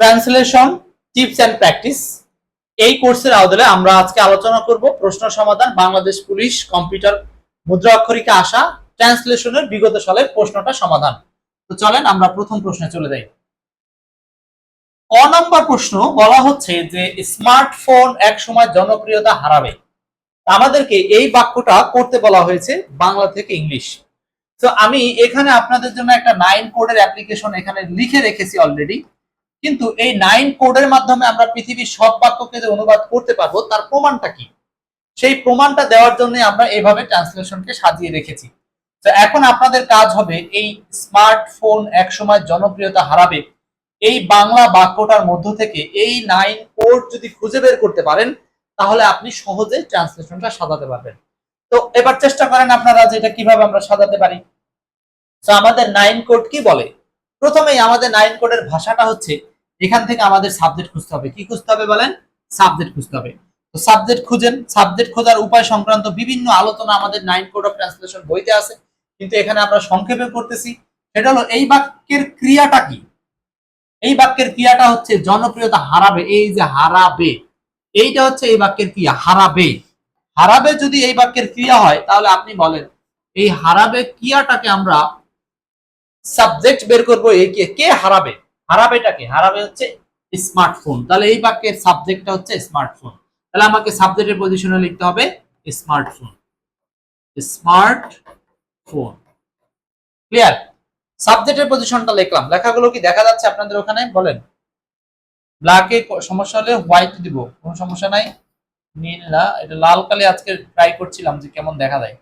Translation, tips and practice. এই কোর্সের আদলে আমরা আজকে আলোচনা করব প্রশ্ন সমাধান, বাংলাদেশ পুলিশ কম্পিউটার মুদ্রা অক্ষরিকা আসা ট্রান্সলেশনের বিগত সালের প্রশ্নটা সমাধান। তো চলেন আমরা প্রথম প্রশ্নে চলে যাই। ক নম্বর প্রশ্ন বলা হচ্ছে যে স্মার্টফোন এক সময় জনপ্রিয়তা হারাবে। আমাদেরকে এই বাক্যটা করতে বলা হয়েছে বাংলা থেকে ইংলিশ। তো আমি এখানে আপনাদের জন্য একটা নাইন কোডের অ্যাপ্লিকেশন এখানে লিখে রেখেছি অলরেডি। কিন্তু এই নাইন কোডের মাধ্যমে আমরা পৃথিবীর সব বাক্যকে যে অনুবাদ করতে পারব, তার প্রমাণটা কি? সেই প্রমাণটা দেওয়ার জন্য আমরা এইভাবে ট্রান্সলেশনকে সাজিয়ে রেখেছি। তো এখন আপনাদের কাজ হবে এই স্মার্টফোন একসময় জনপ্রিয়তা হারাবে। এই বাংলা বাক্যটার মধ্য থেকে এই নাইন কোড যদি খুঁজে বের করতে পারেন, তাহলে আপনি সহজে ট্রান্সলেশনটা সাজাতে পারবেন। তো এবার চেষ্টা করেন আপনারা যে এটা কীভাবে আমরা সাজাতে পারি। তো আমাদের নাইন কোড কি বলে? প্রথমেই আমাদের নাইন কোডের ভাষাটা হচ্ছে এখান থেকে আমাদের সাবজেক্ট খুঁজতে হবে। কি খুঁজতে হবে বলেন? সাবজেক্ট খুঁজতে হবে। তো সাবজেক্ট খুঁজেন। সাবজেক্ট খোঁজার উপায় সংক্রান্ত বিভিন্ন আলোচনা আমাদের নাইন কোড অফ ট্রান্সলেশন বইতে আছে। কিন্তু এখানে আমরা সংক্ষেপে করতেছি সেটা হলো, এই বাক্যের ক্রিয়াটা কি? এই বাক্যের ক্রিয়াটা হচ্ছে জনপ্রিয়তা হারাবে। এই যে হারাবে, এইটা হচ্ছে এই বাক্যের ক্রিয়া, হারাবে। হারাবে যদি এই বাক্যের ক্রিয়া হয়, তাহলে আপনি বলেন, এই হারাবে ক্রিয়াটাকে আমরা সাবজেক্ট বের করব এই কে কে হারাবে? হারাবেটাকে হারাবে হচ্ছে স্মার্টফোন তাহলে এই বাক্যের সাবজেক্টটা হচ্ছে স্মার্টফোন তাহলে আমাকে সাবজেক্টের পজিশনে লিখতে হবে স্মার্টফোন স্মার্ট ফোন ক্লিয়ার সাবজেক্টের পজিশনটা লিখলাম। লেখাগুলো কি দেখা যাচ্ছে আপনাদের ওখানে? বলেন। ব্ল্যাকে সমস্যা হলে হোয়াইট দিব। কোনো সমস্যা নাই। নীল না এটা লাল কালে আজকে ট্রাই করছিলাম যে কেমন দেখা যায়।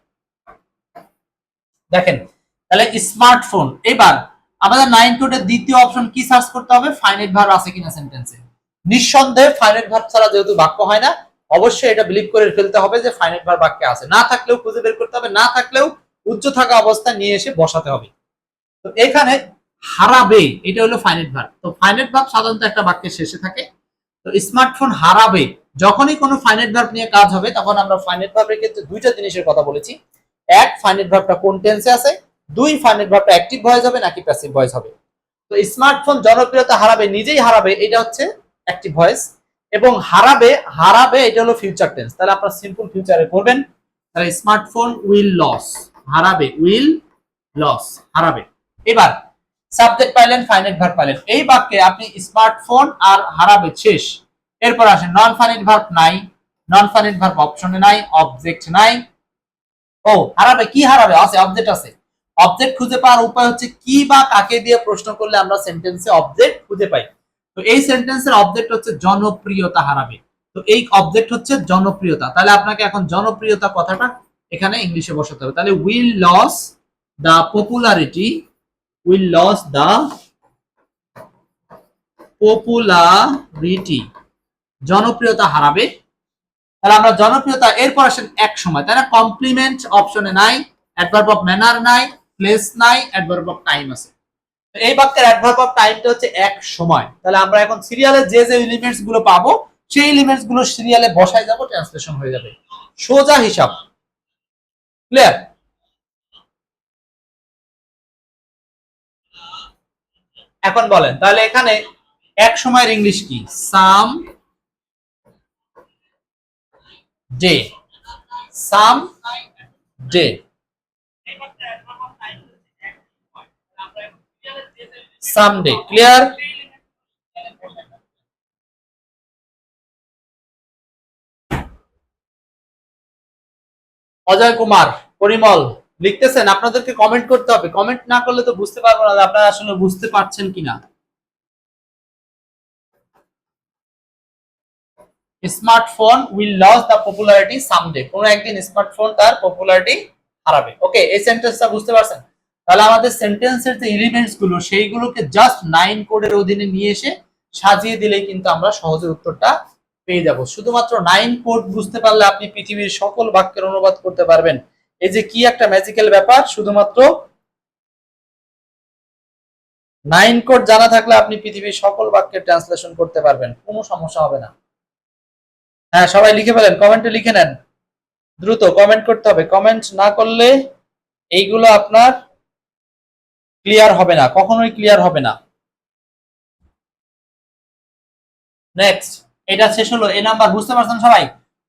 দেখেন তাহলে স্মার্টফোন এবার আমাদের নাইন কোডের দ্বিতীয় অপশন কি সার্চ করতে হবে? ফাইনাইট ভার্ব আছে কিনা সেন্টেন্সে নিঃসন্দেহে ফাইনাইট ভার্ব ছাড়া যেহেতু বাক্য হয় না, অবশ্যই এটা বিলিভ করে ফেলতে হবে যে ফাইনাইট ভার্ব বাক্যে আছে। না থাকলেও খুঁজে বের করতে হবে, না থাকলেও উচ্চ থাকা অবস্থায় নিয়ে এসে বসাতে হবে। তো এখানে হারাবে, এটা হলো ফাইনাইট ভার্ব তো ফাইনাইট ভার্ব সাধারণত একটা বাক্যের শেষে থাকে। তো স্মার্টফোন হারাবে, যখনই কোনো ফাইনাইট ভার্ব নিয়ে কাজ হবে, তখন আমরা ফাইনাইট ভার্বের ক্ষেত্রে দুইটা জিনিসের কথা বলেছি। এক ফাইনাইট ভার্বটা কোন টেন্সে আছে? দুই ফাইনাইট ভার্বটা অ্যাক্টিভ ভয়েস হবে নাকি প্যাসিভ ভয়েস হবে? তো স্মার্টফোন জনপ্রিয়তা হারাবে, নিজেই হারাবে, এটা হচ্ছে অ্যাক্টিভ ভয়েস এবং হারাবে হারাবে এটা হলো ফিউচার টেন্স তাহলে আপনারা সিম্পল ফিউচারে করবেন তাহলে স্মার্টফোন উইল লস হারাবে উইল লস হারাবে। এবার সাবজেক্ট পাইলেন ফাইনাইট ভার্ব পাইলেন। এই বাক্যে আপনি স্মার্টফোন আর হারাবে শেষ। এরপর আসেন নন ফাইনাইট ভার্ব নাই নন ফাইনাইট ভার্ব অপশনে নাই অবজেক্ট নাই। ও, হারাবে, কি হারাবে? আছে অবজেক্ট আছে। অবজেক্ট খুঁজে পাওয়ার উপায় হচ্ছে কি বা কাকে দিয়ে প্রশ্ন করলে আমরা সেন্টেন্সে অবজেক্ট খুঁজে পাই। তো এই সেন্টেন্সের অবজেক্ট হচ্ছে জনপ্রিয়তা হারাবে। তো এই অবজেক্ট হচ্ছে জনপ্রিয়তা। তাহলে আপনাকে এখন জনপ্রিয়তা কথাটা এখানে ইংলিশে বসাতে হবে। তাহলে will lose the popularity will lose the popularity জনপ্রিয়তা হারাবে। তাহলে আমরা জনপ্রিয়তা, এরপর আসেন এক সময়। তাই না কমপ্লিমেন্ট অপশনে নাই অ্যাডভার্ব অফ ম্যানার নাই প্লেস নাই অ্যাডভার্ব অফ টাইম আছে। এই বাক্যের অ্যাডভার্ব অফ টাইমটা হচ্ছে এক সময়। তাহলে আমরা এখন সিরিয়ালে যে যে এলিমেন্টসগুলো পাবো, সেই এলিমেন্টসগুলো সিরিয়ালে বসাই যাব ট্রান্সলেশন হয়ে যাবে। সোজা হিসাব। ক্লিয়ার এখন বলেন, তাহলে এখানে এক সময়ের ইংলিশ কি? Some day some day someday clear Ajay Kumar, Parimal, লিখতেছেন, আপনাদেরকে কমেন্ট করতে হবে। কমেন্ট না করলে তো বুঝতে পারব না আপনারা আসলে বুঝতে পারছেন কিনা। Smartphone will lose the popularity someday কোন একদিন স্মার্টফোন তার পপুলারিটি হারাবে। ওকে এই সেন্টেন্সটা বুঝতে পারছেন? তাহলে আমাদের সেন্টেন্সের যে এলিমেন্টসগুলো, সেইগুলোকে জাস্ট নাইন কোডের অধীনে নিয়ে এসে সাজিয়ে দিলেই কিন্তু আমরা সহজে উত্তরটা পেয়ে যাব। শুধুমাত্র নাইন কোড বুঝতে পারলে আপনি পৃথিবীর সকল বাক্যের অনুবাদ করতে পারবেন। এই যে কি একটা ম্যাজিক্যাল ব্যাপার, শুধুমাত্র নাইন কোড জানা থাকলে আপনি পৃথিবীর সকল বাক্যের ট্রান্সলেশন করতে পারবেন, কোনো সমস্যা হবে না। হ্যাঁ সবাই লিখে ফেলেন কমেন্টে লিখে নেন। দ্রুত কমেন্ট করতে হবে। কমেন্ট না করলে এইগুলো আপনার ক্লিয়ার হবে না, কখনোই ক্লিয়ার হবে না। নেক্সট এটা শেষ হলো এই নাম্বার বুঝতে পারছেন সবাই?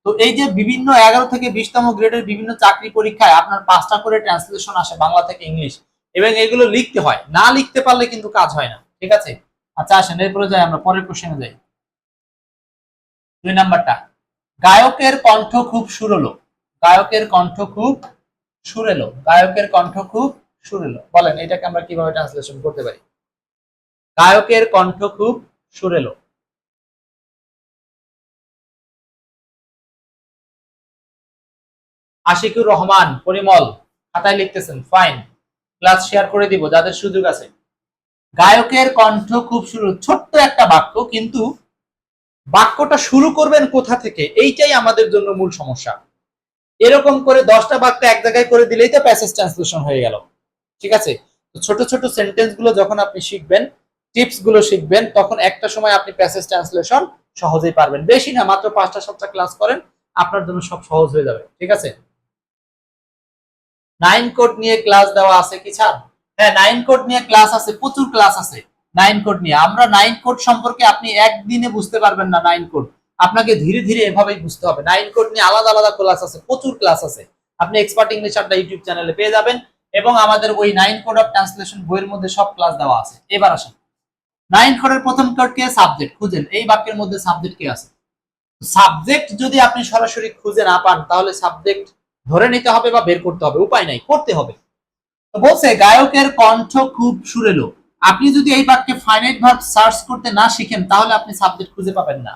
তো এই যে বিভিন্ন এগারো থেকে বিশতম গ্রেডের বিভিন্ন চাকরি পরীক্ষায় আপনার পাঁচটা করে ট্রান্সলেশন আসে বাংলা থেকে ইংলিশ, এবং এগুলো লিখতে হয়। না লিখতে পারলে কিন্তু কাজ হয় না, ঠিক আছে? আচ্ছা আসেন, এরপরে যাই আমরা, পরের কোশ্চেনে যাই। দুই নাম্বারটা, গায়কের কণ্ঠ খুব সুরলো। গায়কের কণ্ঠ খুব সুরেলো। গায়কের কণ্ঠ খুব সুরেলো বলেন, এটাকে আমরা কীভাবে ট্রান্সলেশন করতে পারি? গায়কের কণ্ঠ খুব সুরেলো। আশিকুর রহমান, পরিমল, খাতায় লিখতেছেন ফাইন ক্লাস শেয়ার করে দিব, যাদের সুযোগ আছে। গায়কের কণ্ঠ খুব শুরু ছোট্ট একটা বাক্য, কিন্তু বাক্যটা শুরু করবেন কোথা থেকে? এইটাই আমাদের জন্য মূল সমস্যা। এরকম করে দশটা বাক্য এক জায়গায় করে দিলেই তো প্যাসেজ ট্রান্সলেশন হয়ে গেল। ঠিক আছে? ছোট ছোট সেন্টেন্সগুলো যখন আপনি শিখবেন টিপসগুলো শিখবেন, তখন একটা সময় আপনি প্যাসেজ ট্রান্সলেশন সহজেই পারবেন। বেশি না, মাত্র পাঁচটা, সাতটা ক্লাস করেন, আপনার জন্য সব সহজ হয়ে যাবে। ঠিক আছে? নাইন কোড নিয়ে ক্লাস দেওয়া আছে কি ছাড় হ্যাঁ নাইন কোড নিয়ে ক্লাস আছে, প্রচুর ক্লাস আছে। নাইন কোড নিয়ে। আমরা নাইন কোড সম্পর্কে আপনি একদিনে বুঝতে পারবেন না নাইন কোড আপনাকে ধীরে ধীরে এভাবেই বুঝতে হবে। নাইন কোড নিয়ে আলাদা আলাদা ক্লাস আছে, প্রচুর ক্লাস আছে। আপনি এক্সপার্ট ইংলিশ আড্ডা ইউটিউব চ্যানেলে পেয়ে যাবেন। এবং আমাদের ওই নাইন কোড অফ ট্রান্সলেশন বইয়ের মধ্যে সব ক্লাস দেওয়া আছে। এবার আসেন। নাইন কোডের প্রথম কোড কে সাবজেক্ট খুঁজেন। এই বাক্যের মধ্যে সাবজেক্ট কে আছে? সাবজেক্ট যদি আপনি সরাসরি খুঁজে না পান, তাহলে সাবজেক্ট ধরে নিতে হবে বা বের করতে হবে। উপায় নাই, করতে হবে। তো বলছে, গায়কের কণ্ঠ খুব সুরেলো। আপনি যদি এই বাক্যে ফাইনাইট ভার্ব সার্চ করতে না শিখেন, তাহলে আপনি সাবজেক্ট খুঁজে পাবেন না।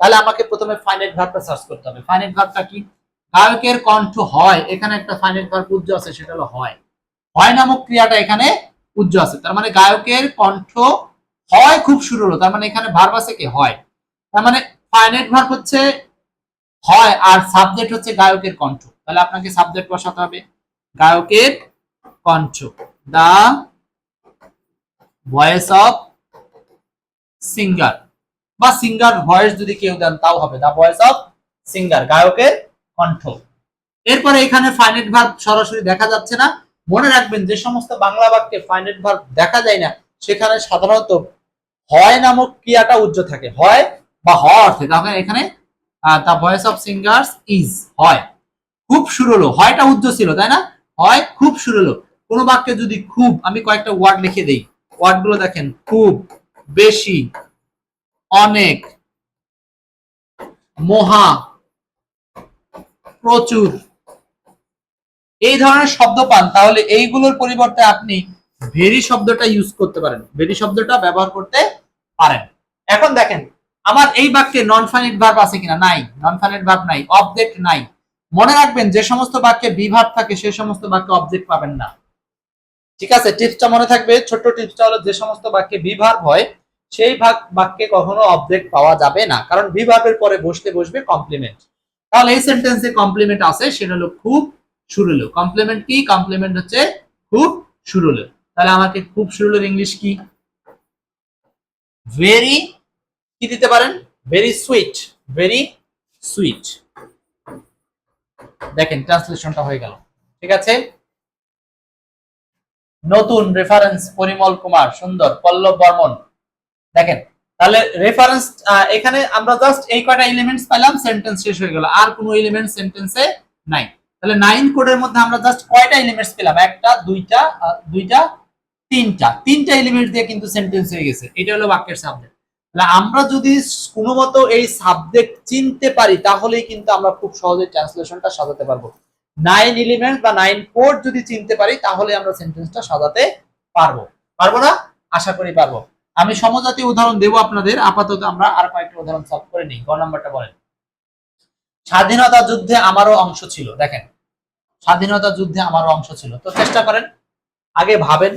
তাহলে আমাকে প্রথমে ফাইনাইট ভার্বটা সার্চ করতে হবে। ফাইনাইট ভার্বটা কি? গায়কের কণ্ঠ হয়। এখানে একটা ফাইনাইট ভার্ব উজ্জ আছে, সেটা হলো হয়। হয় নামক ক্রিয়াটা এখানে উজ্জ আছে। তার মানে গায়কের কণ্ঠ হয় খুব সুরেলো তার মানে এখানে ভার্ব আছে কি? হয়। তার মানে ফাইনাইট ভার্ব হচ্ছে হয় আর সাবজেক্ট হচ্ছে গায়কের কণ্ঠ। তাহলে আপনাকে সাবজেক্ট বসাতে হবে। গায়কের কণ্ঠ। দা ভয়েস অফ সিঙ্গার বা সিঙ্গার ভয়েস যদি কেউ দেন, তাও হবে। দা ভয়েস অফ সিঙ্গার গায়কের কণ্ঠ। এরপরে এখানে ফাইনেট ভার্ব সরাসরি দেখা যাচ্ছে না। মনে রাখবেন যে সমস্ত বাংলা বাক্যে ফাইনেট ভার্ব দেখা যায় না, সেখানে সাধারণত হয় নামক ক্রিয়াটা উজ্জ থাকে। হয় বা হওয়া অর্থে। তাহলে এখানে the voice of singers is হয়। খুব সুরলো, হয়টা উজ্জ ছিল, তাই না? হয় খুব সুরলো। কোন বাক্যে যদি খুব, আমি কয়েকটা ওয়ার্ড লিখে দেই। ওয়ার্ডগুলো দেখেন, খুব, বেশি, অনেক, মহা, প্রচুর। এই ধরনের শব্দ পান, তাহলে এইগুলোর পরিবর্তে আপনি ভেরি শব্দটা ইউজ করতে পারেন। ভেরি শব্দটা ব্যবহার করতে পারেন। এখন দেখেন, আমার এই বাক্যে নন ফাইনাইট ভার্ব আছে কিনা? নাই। নন ফাইনাইট ভার্ব নাই অবজেক্ট নাই। মনে রাখবেন, যে সমস্ত বাক্যে বিভাগ থাকে, সে সমস্ত বাক্যে অবজেক্ট পাবেন না। ঠিক আছে? টিপসটা মনে থাকবে। ছোট্ট টিপসটা হলো, যে সমস্ত বাক্যে বিভাগ হয়, সেই ভাগ বাক্যে কখনো অবজেক্ট পাওয়া যাবে না। কারণ বিভাগের পরে বসতে বসবে কমপ্লিমেন্ট তাহলে এই সেন্টেন্সে কমপ্লিমেন্ট আছে, সেটা হলো খুব সুরলো কমপ্লিমেন্ট কি? কমপ্লিমেন্ট হচ্ছে খুব সুরলো তাহলে আমাকে খুব সুরলোর ইংলিশ কি? ভেরি কি দিতে পারেন? ভেরি সুইট ভেরি সুইট দেখেন ট্রান্সলেশনটা হয়ে গেল। ঠিক আছে? নতুন রেফারেন্স পরিমল কুমার, সুন্দর। পল্লব বর্মন। দেখেন, তাহলে রেফারেন্স এখানে আমরা জাস্ট এই কয়টা এলিমেন্টস পেলাম সেন্টেন্স শেষ হয়ে গেল। আর কোনো এলিমেন্ট সেন্টেন্সে নাই। তাহলে নাইন কোডের মধ্যে আমরা জাস্ট কয়টা এলিমেন্টস পেলাম? একটা, দুইটা দুইটা, তিনটা। তিনটা এলিমেন্ট দিয়ে কিন্তু সেন্টেন্স হয়ে গেছে। এটা হলো বাক্যের সাবজেক্ট তাহলে আমরা যদি কোনো মতো এই সাবজেক্ট চিনতে পারি, তাহলেই কিন্তু আমরা খুব সহজে ট্রান্সলেশনটা সাজাতে পারব। নাইন এলিমেন্ট বা নাইন কোড যদি চিনতে পারি, তাহলে আমরা সেন্টেন্সটা সাজাতে পারব। পারব না? আশা করি পারব। আমি সমজাতীয় উদাহরণ দেবো আপনাদের। আপাতত আমরা আর কয়েকটা উদাহরণ সলভ করে নিই। গ নাম্বারটা বলেন। স্বাধীনতা যুদ্ধে আমারও অংশ ছিল। দেখেন স্বাধীনতা যুদ্ধে আমারও অংশ ছিল। তো চেষ্টা করেন, আগে ভাবেন।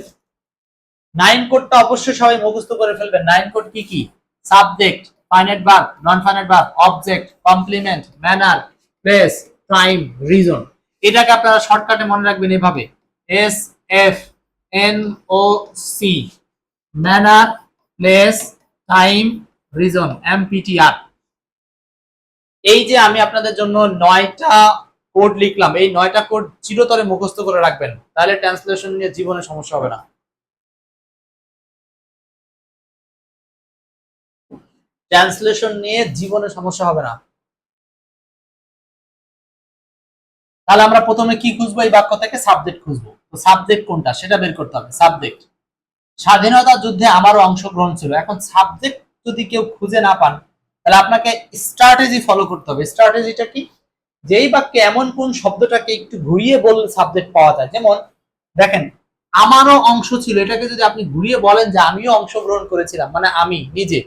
নাইন কোডটা অবশ্যই সবাই মুখস্থ করে ফেলবেন। নাইন কোড কি কি? Subject, finite verb non finite verb object complement manner place time reason এটাকে আপনারা শর্টকাটে মনে রাখবেন এভাবে। S F N O C manner place time reason MPTR এই যে আমি আপনাদের জন্য নয়টা কোড লিখলাম, এই নয়টা কোড চিরতরে মুখস্থ করে রাখবেন, তাহলে ট্রান্সলেশন নিয়ে জীবনে সমস্যা হবে না। ট্রান্সলেশন নিয়ে জীবনে সমস্যা হবে না। তাহলে আমরা প্রথমে কি খুঁজবো? এই বাক্য থেকে সাবজেক্ট খুঁজবো। তো সাবজেক্ট কোনটা? সেটা বের করতে হবে সাবজেক্ট স্বাধীনতা যুদ্ধে আমারও অংশগ্রহণ ছিল। এখন সাবজেক্ট যদি কেউ খুঁজে না পান, তাহলে আপনাকে স্ট্র্যাটেজি ফলো করতে হবে। স্ট্র্যাটেজিটা কি? যেই বাক্যে এমন কোন শব্দটাকে একটু ঘুরিয়ে বললে সাবজেক্ট পাওয়া যায়, যেমন দেখেন, আমারও অংশ ছিল, এটাকে যদি আপনি ঘুরিয়ে বলেন যে আমিও অংশগ্রহণ করেছিলাম মানে আমি, নিজে,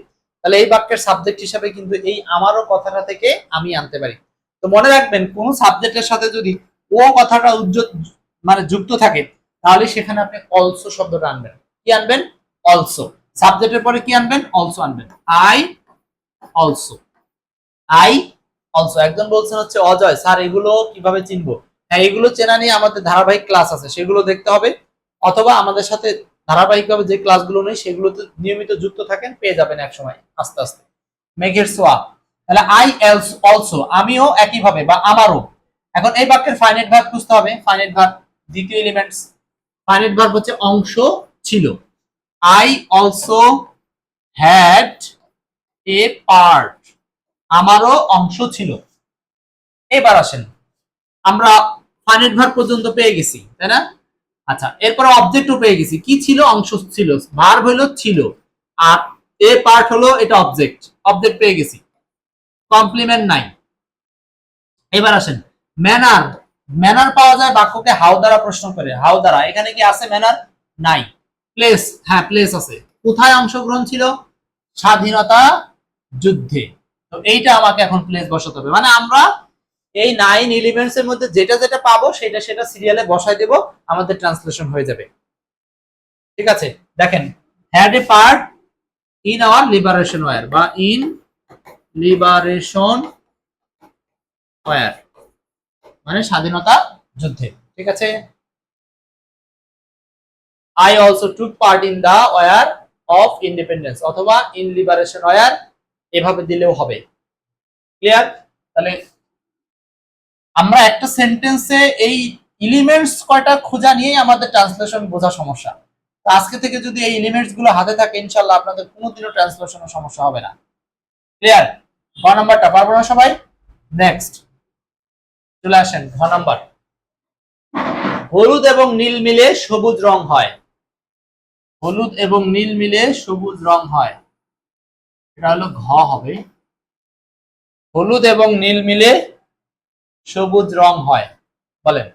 তাহলে এই বাক্যের সাবজেক্ট হিসাবে কিন্তু এই আমারও কথাটা থেকে আমি আনতে পারি। তো মনে রাখবেন, কোন সাবজেক্টের সাথে যদি ও কথাটা উজ্জ্বল মানে যুক্ত থাকে, তাহলে সেখানে আপনি অলসো শব্দটা আনবেন। কি আনবেন? অলসো সাবজেক্টের পরে কি আনবেন? অলসো আনবেন। আই অলসো আই অলসো একজন বলছেন হচ্ছে, অজয়, স্যার, এগুলো কীভাবে চিনবো? হ্যাঁ এগুলো চেনা নিয়ে আমাদের ধারাবাহিক ক্লাস আছে, সেগুলো দেখতে হবে। অথবা আমাদের সাথে ধারাবাহিকভাবে যে ক্লাসগুলো নেই, সেগুলোতে নিয়মিত যুক্ত থাকেন, পেয়ে যাবেন একসময়, আস্তে আস্তে। মেঘের সোয়া। তাহলে আই এলস অলসো আমিও একইভাবে, বা আমারও। এখন এই বাক্যের ফাইনাইট ভার্ব খুঁজতে হবে। ফাইনাইট ভার্ব দ্বিতীয় এলিমেন্টস ফাইনাইট ভার্ব হচ্ছে অংশ, ছিল। I also had a part আমারও অংশ ছিল। এবার আসেন। আমরা ফাইনাইট ভার্ব পর্যন্ত পেয়ে গেছি, তাই না? আচ্ছা এরপরে অবজেক্টও পেয়ে গেছি। কি ছিল? অংশ ছিল। ভার্ব হলো ছিল। আর এ পার্ট হলো এটা অবজেক্ট। অবজেক্ট পেয়ে গেছি। কমপ্লিমেন্ট নাই। এবার আসেন। ম্যানার। ম্যানার পাওয়া যায় বাক্যকে হাউ দ্বারা প্রশ্ন করে। হাউ দ্বারা। এখানে কি আছে ম্যানার? নাই। প্লেস। হ্যাঁ প্লেস আছে। কোথায় অংশগ্রহণ ছিল? স্বাধীনতা যুদ্ধে। তো এইটা আমাকে এখন প্লেস বসাতে হবে। মানে আমরা এই নাইন এলিমেন্টস এর মধ্যে যেটা যেটা পাবো, সেটা সেটা সিরিয়ালে বসাই দেব, আমাদের ট্রান্সলেশন হয়ে যাবে। ঠিক আছে? দেখেন had a part in our liberation war বা ইন লিবারেশন ওয়ার মানে স্বাধীনতা যুদ্ধে। ঠিক আছে? I also took part in the war of independence অথবা ইন লিবারেশন ওয়ার এভাবে দিলেও হবে। ক্লিয়ার তাহলে আমরা একটা সেন্টেন্সে এই এলিমেন্টস কয়টা খোঁজা নিয়েই আমাদের ট্রান্সলেশন বোঝা সমস্যা। আজকে থেকে যদি এই এলিমেন্টসগুলো হাতে থাকে ইনশাল্লাহ আপনাদের কোনোদিনও ট্রান্সলেশনের সমস্যা হবে না। ক্লিয়ার ঘ নাম্বারটা, পারব না সবাই? নেক্সট চলে আসেন, ঘ নাম্বার। হলুদ এবং নীল মিলে সবুজ রং হয়। হলুদ এবং নীল মিলে সবুজ রং হয়। এটা হলো ঘ হবে। হলুদ এবং নীল মিলে সবুজ রং হয়। বলেন।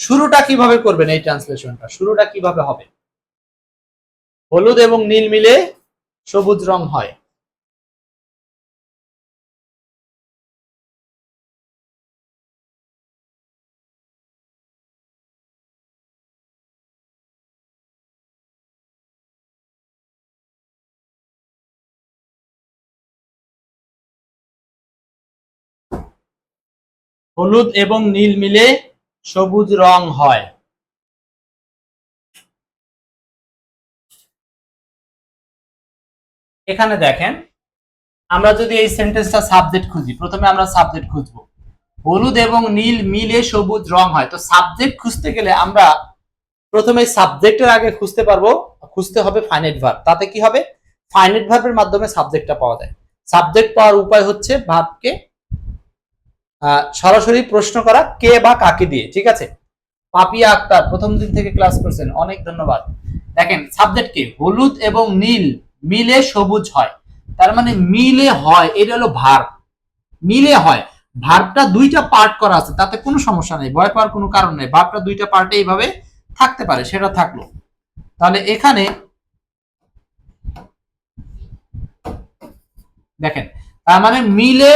শুরুটা কীভাবে করবেন এই ট্রান্সলেশনটা? শুরুটা কীভাবে হবে? হলুদ এবং নীল মিলে সবুজ রং হয়। হলুদ এবং নীল মিলে সবুজ রং হয়। এখানে দেখেন, আমরা যদি এই সেন্টেন্সটা সাবজেক্ট খুঁজি, প্রথমে আমরা সাবজেক্ট খুঁজবো। হলুদ এবং নীল মিলে সবুজ রং হয়। তো সাবজেক্ট খুঁজতে গেলে আমরা প্রথমে সাবজেক্টের আগে খুঁজতে পারব, খুঁজতে হবে ফাইনাইট ভার্ব তাতে কি হবে? ফাইনাইট ভার্বের মাধ্যমে সাবজেক্টটা পাওয়া যায়। সাবজেক্ট পাওয়ার উপায় হচ্ছে ভাবকে সরাসরি প্রশ্ন করা কে বা কাকে দিয়ে, ঠিক আছে? পাপিয়া আক্তার, প্রথম দিন থেকে ক্লাস করছেন, অনেক ধন্যবাদ। দেখেন সাবজেক্ট কে, হলুদ এবং নীল, মিলে সবুজ হয়। তার মানে মিলে হয়, এটা হলো ভার্ব মিলে হয়। ভার্বটা দুইটা পার্ট করা আছে, তাতে কোনো সমস্যা নেই, ভয় পাওয়ার কোনো কারণ নেই। ভার্বটা দুইটা পার্টে এইভাবে থাকতে পারে, সেটা থাকল। তাহলে এখানে দেখেন, তার মানে মিলে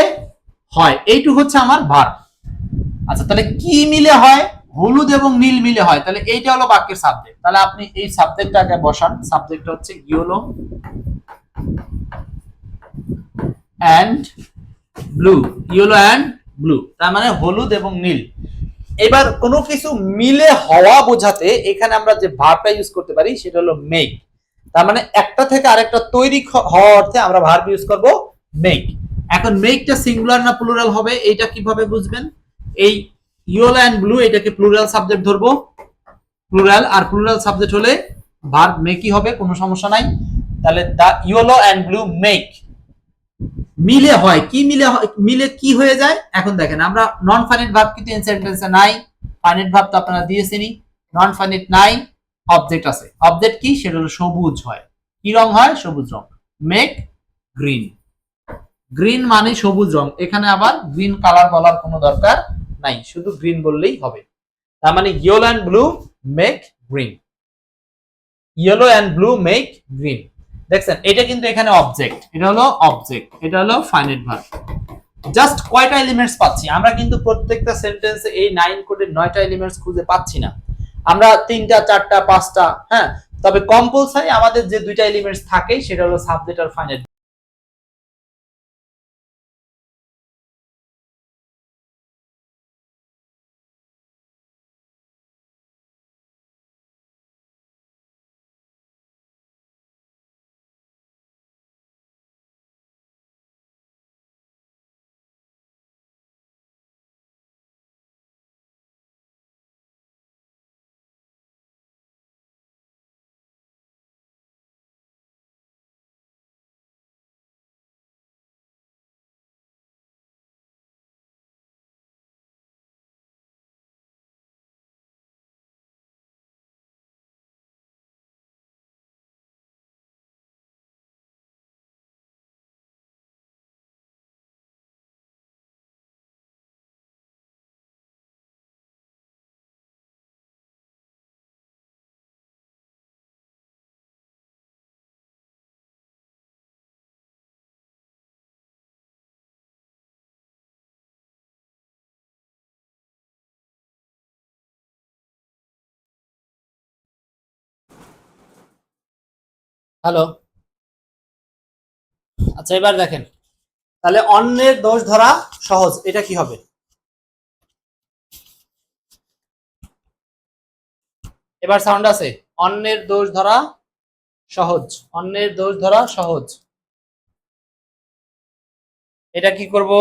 হয়। এইটুকু হচ্ছে আমার ভার। আচ্ছা তাহলে কি মিলে হয়? হলুদ এবং নীল মিলে হয়। তাহলে এইটা হলো বাক্যের সাবজেক্ট তাহলে আপনি এই সাবজেক্টটাকে বসান। সাবজেক্টটা হচ্ছে yellow and blue yellow and blue তার মানে হলুদ এবং নীল। এবার কোনো কিছু মিলে হওয়া বোঝাতে এখানে আমরা যে ভার্বটা ইউজ করতে পারি, সেটা হলো মেক তার মানে একটা থেকে আরেকটা তৈরি হওয়া অর্থে আমরা ভার্ব ইউজ করব মেক এখন মেকটা সিঙ্গুলার না প্লুরাল হবে, এইটা কীভাবে বুঝবেন? এই ইয়েলো অ্যান্ড ব্লু এটাকে প্লুরাল সাবজেক্ট ধরবো। প্লুরাল আর প্লুরাল সাবজেক্ট হলে ভার্ব মেকই হবে, কোনো সমস্যা নাই। তাহলে the yellow and blue make মিলে হয়, কি মিলে মিলে কি হয়ে যায়? এখন দেখেন, আমরা নন ফাইনাইট ভার্ব ইন সেন্টেন্সে নাই। ফাইনাইট ভার্ব তো আপনারা দিয়েছেনই। নন ফাইনাইট নাই অবজেক্ট আছে। অবজেক্ট কি? সেটা হলো সবুজ হয়। কি রং হয়? সবুজ রং। মেক গ্রিন গ্রিন মানে সবুজ রং। এখানে আবার গ্রিন কালার বলার কোনো দরকার নাই। শুধু গ্রিন বললেই হবে। তার মানে yellow and blue make green yellow and blue make green দেখছেন, এটা কিন্তু এখানে অবজেক্ট এটা হলো অবজেক্ট এটা হলো ফাইনাইট ভার্ব জাস্ট কয়টা এলিমেন্টস পাচ্ছি? আমরা কিন্তু প্রত্যেকটা সেন্টেন্সে এই নাইন কোডের নয়টা এলিমেন্টস খুঁজে পাচ্ছি না। আমরা তিনটা, চারটা, পাঁচটা হ্যাঁ? তবে কম্পালসারি আমাদের যে দুইটা এলিমেন্টস থাকে, সেটা হলো সাবজেক্ট আর ফাইনাইট হ্যালো। আচ্ছা এবার দেখেন। তাহলে অন্যের দোষ ধরা সহজ, এটা কি হবে? এবার সাউন্ড আছে। অন্যের দোষ ধরা সহজ, অন্যের দোষ ধরা সহজ। এটা কি করব?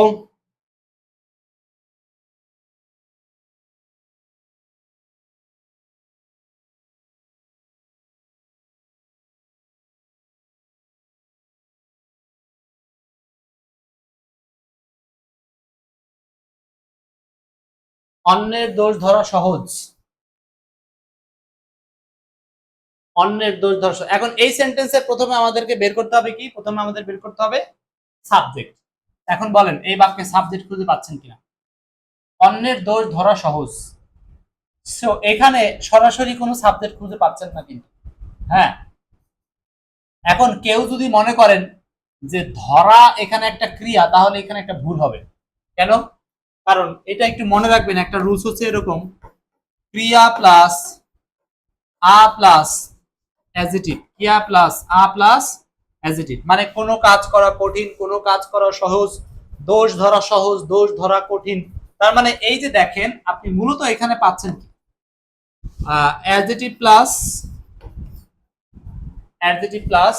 অন্যের দোষ ধরা সহজ। অন্যের দোষ ধরা এখন এই সেন্টেন্সে প্রথমে আমাদেরকে বের করতে হবে কি? প্রথমে আমাদের বের করতে হবে সাবজেক্ট এখন বলেন, এই বাক্যে সাবজেক্ট খুঁজে পাচ্ছেন কিনা? অন্যের দোষ ধরা সহজ। সো এখানে সরাসরি কোনো সাবজেক্ট খুঁজে পাচ্ছেন না কিন্তু। হ্যাঁ? এখন কেউ যদি মনে করেন যে ধরা এখানে একটা ক্রিয়া, তাহলে এখানে একটা ভুল হবে। কেন? কারণ এটা একটু মনে রাখবেন, একটা রুলস হচ্ছে এরকম, ক্রিয়া প্লাস আ প্লাস অ্যাজিটিভ ক্রিয়া প্লাস আ প্লাস অ্যাজিটিভ মানে কোনো কাজ করা কঠিন, কোনো কাজ করা সহজ, দোষ ধরা সহজ, দোষ ধরা কঠিন। তার মানে এই যে দেখেন, আপনি মূলত এখানে পাচ্ছেন কি? অ্যাজিটিভ প্লাস অ্যাডজেটিভ প্লাস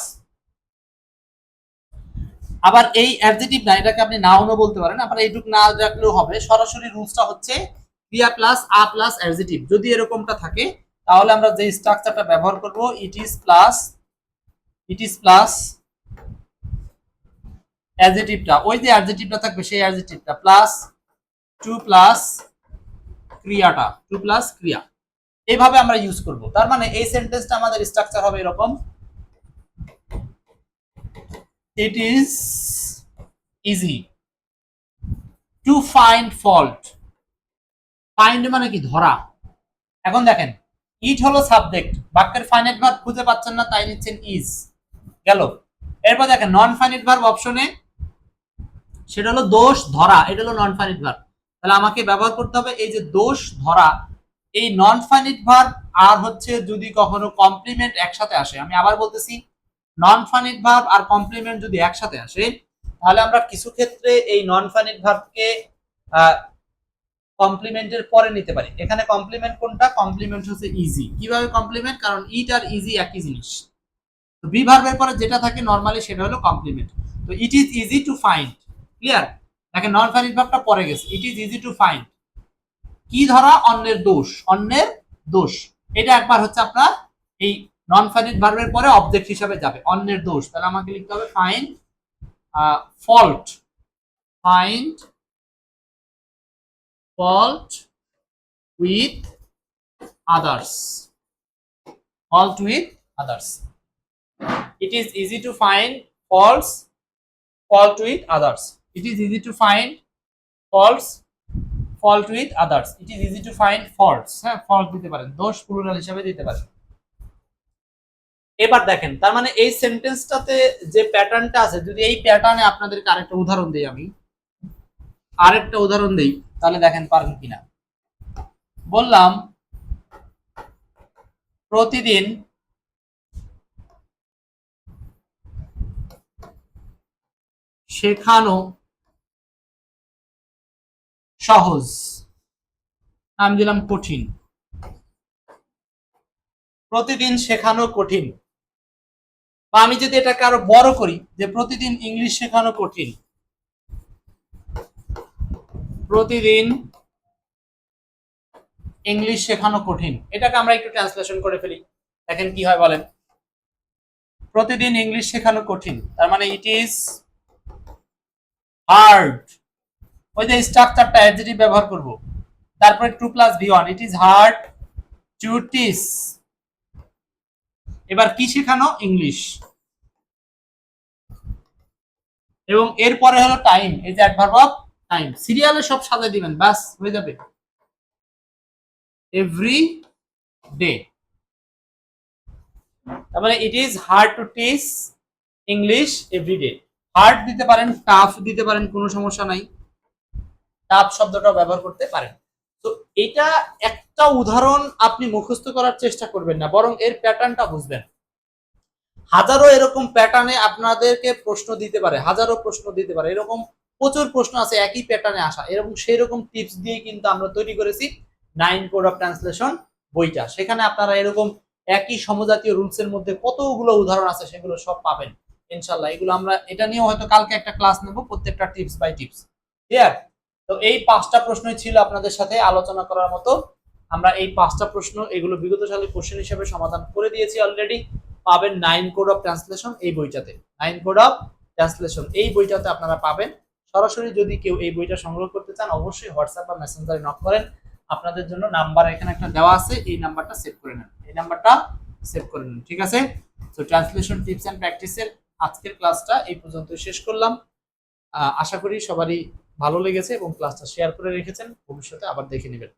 আবার এই অ্যাডজেটিভ না এটাকে আপনি নাউনও বলতে পারেন, আবার এইটুক না রাখলেও হবে। সরাসরি রুলসটা হচ্ছে ক্রিয়া প্লাস আ প্লাস অ্যাডজেটিভ যদি এরকমটা থাকে, তাহলে আমরা যে স্ট্রাকচারটা ব্যবহার করব it is plus it is plus অ্যাডজেটিভটা ওই যে অ্যাডজেটিভটা থাকবে, সেই অ্যাডজেটিভটা প্লাস টু প্লাস ক্রিয়াটা টু প্লাস ক্রিয়া। এইভাবে আমরা ইউজ করব। তার মানে এই সেন্টেন্সটা আমাদের স্ট্রাকচার হবে এরকম। It is easy to find fault. Find মানে কি? ধরা। এখন দেখেন ইট হলো সাবজেক্ট বাক্যের ফাইনাইট ভার্ব খুঁজে পাচ্ছেন না, তাই নিচ্ছেন ইজ গেল। এরপর দেখেন নন ফাইনাইট ভার্ব অপশনে সেটা হলো দোষ, ধরা। এটা হলো নন ফাইনাইট ভার্ব তাহলে আমাকে ব্যবহার করতে হবে এই যে দোষ, ধরা। এই নন ফাইনাইট ভার্ব আর হচ্ছে যদি কখনো কমপ্লিমেন্ট একসাথে আসে। আমি আবার বলতেছি নন ফানিট ভার্ব আর কমপ্লিমেন্ট যদি একসাথে আসে, তাহলে আমরা কিছু ক্ষেত্রে এই নন ফানিট ভার্বকে কমপ্লিমেন্টের পরে নিতে পারি। এখানে কমপ্লিমেন্ট কোনটা? কমপ্লিমেন্ট হচ্ছে ইজি কীভাবে কমপ্লিমেন্ট কারণ ইট আর ইজি একই জিনিস। তো বি ভার্বের পরে যেটা থাকে নর্মালি সেটা হলো কমপ্লিমেন্ট তো it is easy to find clear দেখেন নন ফানিট ভার্বটা পরে গেছে। It is easy to find কি ধরা? অন্যের দোষ। অন্যের দোষ। এটা একবার হচ্ছে আপনার এই নন ফাইনাইট ভার্বের পরে অবজেক্ট হিসাবে যাবে। অন্যের দোষ। তাহলে আমাকে লিখতে হবে find fault find fault with others fault with others it is easy to find falls fault with others it is easy to find falls fault with others it is easy to find faults হ্যাঁ fault দিতে পারেন। দোষ পুরুল হিসাবে দিতে পারেন। এবার দেখেন, তার মানে এই সেন্টেন্সটাতে যে প্যাটার্নটা আছে, যদি এই প্যাটার্নে আপনাদেরকে আরেকটা উদাহরণ দেই আমি, আরেকটা উদাহরণ দেই, তাহলে দেখেন পারবেন কিনা। বললাম, প্রতিদিন শেখানো সহজ, নাম দিলাম কঠিন। প্রতিদিন শেখানো কঠিন। বা আমি যদি এটাকে আরও বড় করি, যে প্রতিদিন ইংলিশ শেখানো কঠিন। প্রতিদিন ইংলিশ শেখানো কঠিন। এটাকে আমরা একটু ট্রান্সলেশন করে ফেলি। দেখেন কি হয় বলেন। প্রতিদিন ইংলিশ শেখানো কঠিন। তার মানে ইট ইজ হার্ড ওই যে স্ট্রাকচারটা অ্যাডজেটিভ ব্যবহার করব। তারপরে to plus V one it is hard to teach এবার কি শেখানো? ইংলিশ এবং এরপরে হলো টাইম এই যে অ্যাডভার্ব অফ টাইম সিরিয়ালে সব সাজাই দিবেন বাস হয়ে যাবে। এভরি ডে তার মানে it is hard to teach English every day hard দিতে পারেন টাফ দিতে পারেন, কোনো সমস্যা নাই। টাফ শব্দটা ব্যবহার করতে পারেন। তো এটা একটা উদাহরণ আপনি মুখস্থ করার চেষ্টা করবেন না, বরং এর প্যাটার্নটা বুঝবেন। হাজারো এরকম প্যাটার্নে আপনাদেরকে প্রশ্ন দিতে পারে, হাজারো প্রশ্ন দিতে পারে, এরকম প্রচুর প্রশ্ন আছে, একই প্যাটার্নে আসা, এরকম সেই রকম টিপস দিয়ে কিন্তু আমরা তৈরি করেছি নাইন কোড অফ ট্রান্সলেশন বইটা। সেখানে আপনারা এরকম একই সমজাতীয় রুলস এর মধ্যে কতগুলো উদাহরণ আছে সেগুলো সব পাবেন, ইনশাল্লাহ। এগুলো আমরা, এটা নিয়ে হয়তো কালকে একটা ক্লাস নেব, প্রত্যেকটা টিপস বাই টিপস। ক্লিয়ার? তো এই পাঁচটা প্রশ্নই ছিল আপনাদের সাথে আলোচনা করার মতো। আমরা এই পাঁচটা প্রশ্ন এগুলো বিগত সালে কোশ্চেন হিসেবে সমাধান করে দিয়েছি অলরেডি পাবেন নাইন কোড অফ ট্রান্সলেশন এই বইটাতে। নাইন কোড অফ ট্রান্সলেশন এই বইটাতে আপনারা পাবেন। সরাসরি যদি কেউ এই বইটা সংগ্রহ করতে চান, অবশ্যই হোয়াটসঅ্যাপ বা মেসেঞ্জারে নক করেন। আপনাদের জন্য নাম্বার এখানে একটা দেওয়া আছে, এই নাম্বারটা সেভ করে নেন। এই নাম্বারটা সেভ করে নেন, ঠিক আছে? তো ট্রান্সলেশন টিপস অ্যান্ড প্র্যাকটিসের আজকের ক্লাসটা এই পর্যন্ত শেষ করলাম। আশা করি সবারই ভালো লেগেছে এবং ক্লাসটা শেয়ার করে রেখেছেন ভবিষ্যতে আবার দেখে নেবেন।